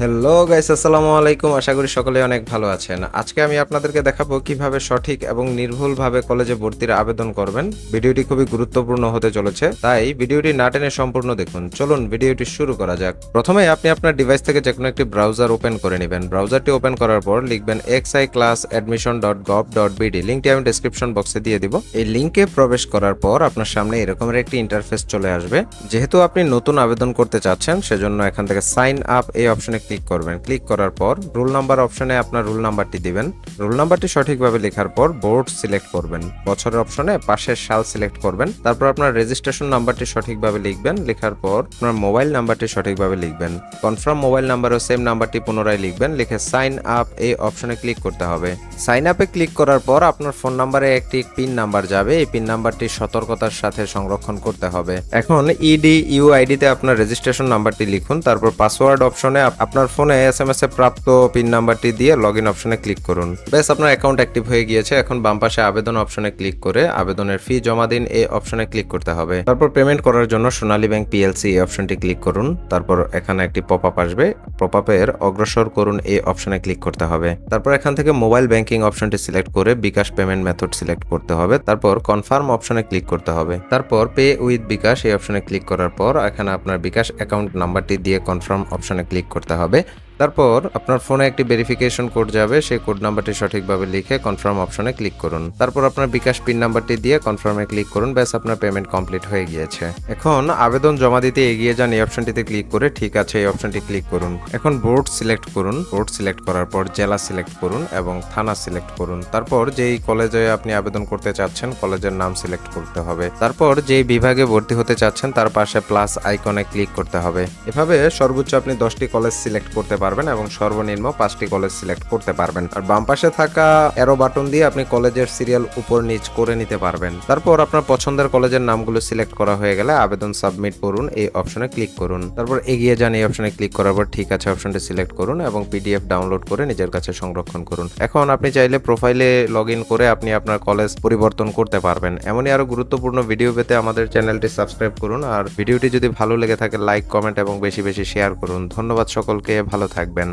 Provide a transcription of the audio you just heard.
Hello guys আসসালামু আলাইকুম। আশা করি সকলে অনেক ভালো আছেন। আজকে আমি আপনাদেরকে দেখাবো কীভাবে সঠিক এবং নির্ভুলভাবে কলেজে ভর্তির আবেদন করবেন। ভিডিওটি খুবই গুরুত্বপূর্ণ হতে চলেছে, তাই ভিডিওটি না টেনে সম্পূর্ণ দেখুন। চলুন, ভিডিওটি শুরু করা যাক। প্রথমে আপনি আপনার ডিভাইস থেকে যে কোনো একটি ব্রাউজার ওপেন করে নেবেন। ব্রাউজারটি ওপেন করার পর লিখবেন X I class admission dot gov dot BD লিঙ্কটি আমি ডিসক্রিপশন বক্সে দিয়ে দিব। এই লিঙ্কে প্রবেশ করার পর আপনার সামনে এরকমের একটি ইন্টারফেস চলে আসবে। যেহেতু আপনি নতুন আবেদন করতে চাচ্ছেন, সেজন্য এখান থেকে সাইন আপ এই অপশনে ক্লিক করবেন। ক্লিক করার পর রোল নাম্বার অপশনে আপনার রোল নাম্বারটি দিবেন। রোল নাম্বারটি সঠিকভাবে লেখার পর বোর্ড সিলেক্ট করবেন। বছরের অপশনে পাশের সাল সিলেক্ট করবেন। তারপর আপনার রেজিস্ট্রেশন নাম্বারটি সঠিকভাবে লিখবেন। লেখার পর আপনার মোবাইল নাম্বারটি সঠিকভাবে লিখবেন। কনফার্ম মোবাইল নাম্বারও সেম নাম্বারটি পুনরায় লিখবেন। লিখে সাইন আপ এই অপশনে ক্লিক করতে হবে। সাইন আপে ক্লিক করার পর আপনার ফোন নাম্বারে একটি পিন নাম্বার যাবে। এই পিন নাম্বারটি সতর্কতার সাথে সংরক্ষণ করতে হবে। এখন ইডি ইউআইডি তে আপনার রেজিস্ট্রেশন নাম্বারটি লিখুন। তারপর পাসওয়ার্ড অপশনে আপনার ফোনে এস এম এস এ প্রাপ্ত পিন নাম্বারটি দিয়ে লগ ইন অপশনে ক্লিক করুন। বেশ আপনার অ্যাকাউন্ট অ্যাক্টিভ হয়ে গিয়েছে। এখন বাম পাশে আবেদন অপশনে ক্লিক করে আবেদনের ফি জমা দিন, এই অপশনে ক্লিক করতে হবে। তারপর পেমেন্ট করার জন্য সোনালী ব্যাংক পিএলসি এই অপশনটি ক্লিক করুন। তারপর এখানে একটি পপ আপ আসবে। পপ আপের অগ্রসর করুন, এই অপশনে ক্লিক করতে হবে। তারপর এখান থেকে মোবাইল ব্যাংকিং অপশনটি সিলেক্ট করে বিকাশ পেমেন্ট মেথড সিলেক্ট করতে হবে। তারপর কনফার্ম অপশনে ক্লিক করতে হবে। তারপর পে উইথ বিকাশ এই অপশনে ক্লিক করার পর এখানে আপনার বিকাশ অ্যাকাউন্ট নাম্বারটি দিয়ে কনফার্ম অপশনে ক্লিক করতে হবে। nos ve তারপর আপনার ফোনে একটি ভেরিফিকেশন কোড যাবে, সেই কোড নাম্বারটি সঠিকভাবে লিখে কনফার্ম অপশনে ক্লিক করুন। তারপর আপনার বিকাশ পিন নাম্বারটি দিয়ে কনফার্মে ক্লিক করুন, ব্যাস আপনার পেমেন্ট কমপ্লিট হয়ে গিয়েছে। এখন আবেদন জমা দিতে এগিয়ে যান এই অপশনটিতে ক্লিক করে, ঠিক আছে, এই অপশনটি ক্লিক করুন। এখন বোর্ড সিলেক্ট করুন। বোর্ড সিলেক্ট করার পর জেলা সিলেক্ট করুন এবং থানা সিলেক্ট করুন। তারপর যেই কলেজে আপনি আবেদন করতে চাচ্ছেন কলেজের নাম সিলেক্ট করতে হবে। তারপর যেই বিভাগে ভর্তি হতে চাচ্ছেন, তার পাশে প্লাস আইকনে ক্লিক করতে হবে। এভাবে সর্বোচ্চ আপনি দশটি কলেজ সিলেক্ট করতে পারবেন এবং সর্বনিম্ন পাঁচটি কলেজ সিলেক্ট করতে পারবেন। আর বাম পাশে থাকা এরো বাটন দিয়ে আপনি কলেজের সিরিয়াল উপর নিচ করে নিতে পারবেন। তারপর আপনার পছন্দের কলেজের নামগুলো সিলেক্ট করা হয়ে গেলে আবেদন সাবমিট করুন, এই অপশনে ক্লিক করুন। তারপর এগিয়ে যান, এই অপশনে ক্লিক করার পর ঠিক আছে অপশনটি সিলেক্ট করুন এবং পিডিএফ ডাউনলোড করে নিজের কাছে সংরক্ষণ করুন। এখন আপনি চাইলে প্রোফাইলে লগ করে আপনি আপনার কলেজ পরিবর্তন করতে পারবেন। এমনই আরও গুরুত্বপূর্ণ ভিডিও পেতে আমাদের চ্যানেলটি সাবস্ক্রাইব করুন। আর ভিডিওটি যদি ভালো লেগে থাকে লাইক কমেন্ট এবং বেশি বেশি শেয়ার করুন। ধন্যবাদ সকলকে, ভালো থাকবেন।